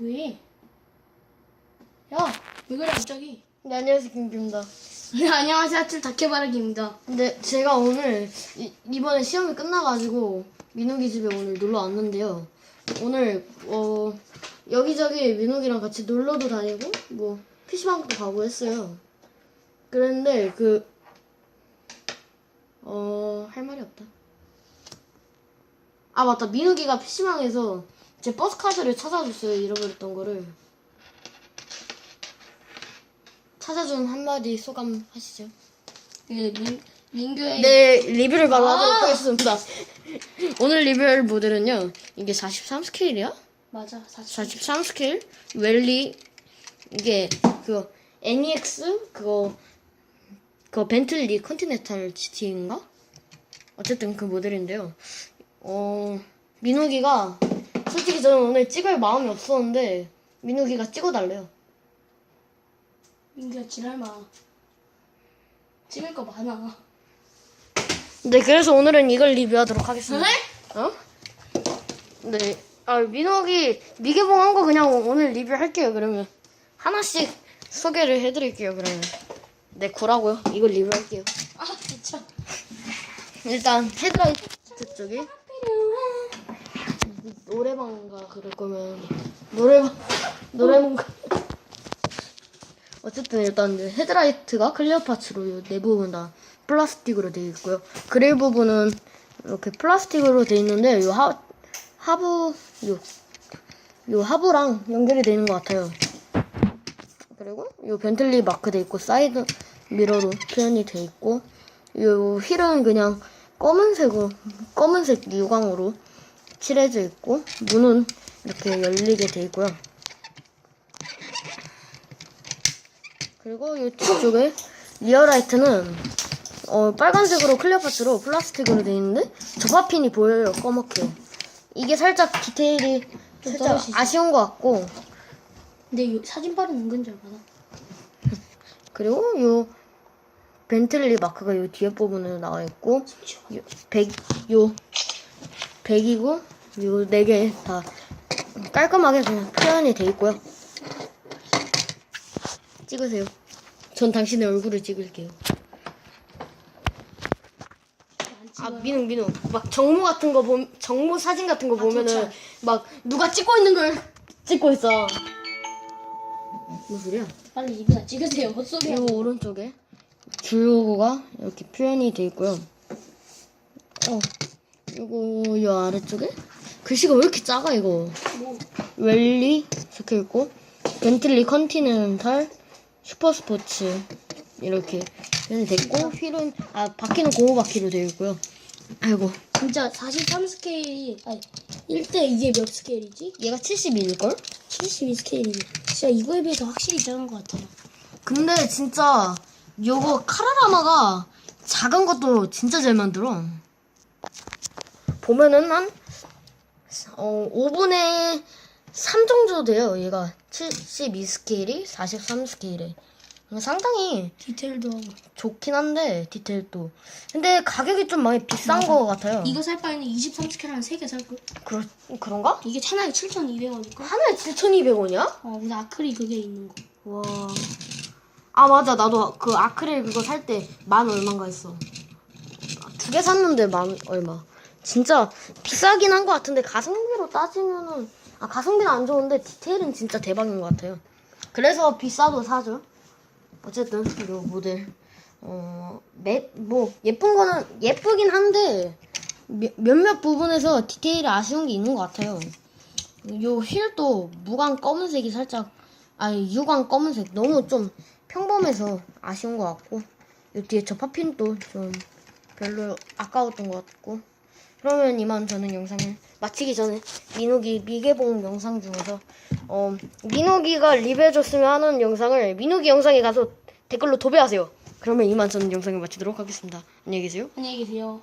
왜? 야, 왜 그래 갑자기? 네, 안녕하세요, 김규입니다. 네, 안녕하세요, 하출 다케바르기입니다. 근데 제가 오늘 이, 이번에 시험이 끝나가지고 민욱이 집에 오늘 놀러 왔는데요. 오늘 어 여기저기 민욱이랑 같이 놀러도 다니고 뭐 PC방도 가고 했어요. 그런데 그 어, 할 말이 없다. 아, 맞다. 민욱이가 PC방에서 제 버스 카드를 찾아줬어요. 잃어버렸던 거를. 찾아준 한마디 소감 하시죠. 이게 민 민규의 네, 리뷰를 바로 아! 하도록 하겠습니다. 오늘 리뷰할 모델은요. 이게 43 스케일이야? 맞아, 사실. 43 스케일? 웰리 이게 그거 NEX 그거 그거 벤틀리 컨티넨탈 GT인가? 어쨌든 그 모델인데요. 어 민욱이가 솔직히 저는 오늘 찍을 마음이 없었는데 민욱이가 찍어달래요. 민규야 지랄 마. 찍을 거 많아. 네, 그래서 오늘은 이걸 리뷰하도록 하겠습니다. 네? 어? 네. 아, 민욱이 미개봉 한 거 그냥 오늘 리뷰할게요, 그러면. 하나씩 소개를 해드릴게요, 그러면. 네, 구라고요. 이걸 리뷰할게요. 아, 진짜. 일단, 헤드라이트 쪽에. 노래방가 그럴 거면. 노래방, 노래방. 가- 어쨌든 일단 헤드라이트가 클리어 파츠로 요 내부분 다 플라스틱으로 되어 있고요. 그릴 부분은 이렇게 플라스틱으로 되어 있는데 요 하, 하부 요, 요 하부랑 연결이 되는 것 같아요. 그리고 요 벤틀리 마크 돼 있고 사이드 미러로 표현이 돼 있고 요 휠은 그냥 검은색으로 검은색 유광으로 칠해져 있고 문은 이렇게 열리게 돼 있고요. 그리고 이 뒤쪽에 리어라이트는 어, 빨간색으로 클리어 파츠로 플라스틱으로 되어 있는데 접합핀이 보여요 검게 이게 살짝 디테일이 살짝 떨어지죠? 아쉬운 것 같고 근데 요 사진 빠른 은근 잘 받아. 그리고 요 벤틀리 마크가 요 뒤에 부분에 나와 있고 요, 백, 요 백이고 요 네 개 다 깔끔하게 그냥 표현이 돼 있고요 찍으세요 전 당신의 얼굴을 찍을게요 아 민우 민우 막 정모 같은 거 보면 정모 사진 같은 거 보면은 좋죠. 막 누가 찍고 있는 걸 찍고 있어 무슨 소리야? 빨리 이거다 찍으세요. 헛소리야. 요 오른쪽에 줄 로고가 이렇게 표현이 돼 있고요. 어, 요거 요 아래쪽에 글씨가 왜 이렇게 작아 이거? 뭐, 웰리 적혀 있고 벤틀리 컨티넨탈 슈퍼스포츠 이렇게 표현이 됐고 휠은 아 바퀴는 고무 바퀴로 되어 있고요. 아이고 진짜 43 스케일이 아니 1대 이게 몇 스케일이지? 얘가 72일 걸? 72 스케일이네. 진짜 이거에 비해서 확실히 작은 것 같아요. 근데 진짜 요거 카라라마가 작은 것도 진짜 잘 만들어. 보면은 한 어, 5분의 3 정도 돼요. 얘가 72 스케일이 43 스케일에. 상당히 디테일도 하고. 좋긴 한데 디테일도. 근데 가격이 좀 많이 비싼 것 같아요. 이거 살 바에는 23 스케일 한 3개 살 걸? 그러, 그런가? 이게 하나에 7,200원일걸? 하나에 7,200원이야? 어, 근데 아크릴 그게 있는 거. 와. 아 맞아 나도 그 아크릴 그거 살 때 만 얼마인가 했어. 두 개 샀는데 만 얼마. 진짜 비싸긴 한 것 같은데 가성비로 따지면은 아 가성비는 안 좋은데 디테일은 진짜 대박인 것 같아요. 그래서 비싸도 사죠. 어쨌든 이 모델 어뭐 예쁜 거는 예쁘긴 한데 몇- 몇몇 부분에서 디테일이 아쉬운 게 있는 것 같아요. 요 휠도 무광 검은색이 살짝 아니 유광 검은색 너무 좀 평범해서 아쉬운 것 같고 요 뒤에 접합핀도 좀 별로 아까웠던 것 같고 그러면 이만 저는 영상을 마치기 전에 민욱이 미개봉 영상 중에서 어 민욱이가 리뷰해줬으면 하는 영상을 민욱이 영상에 가서 댓글로 도배하세요. 그러면 이만 저는 영상을 마치도록 하겠습니다. 안녕히 계세요. 안녕히 계세요.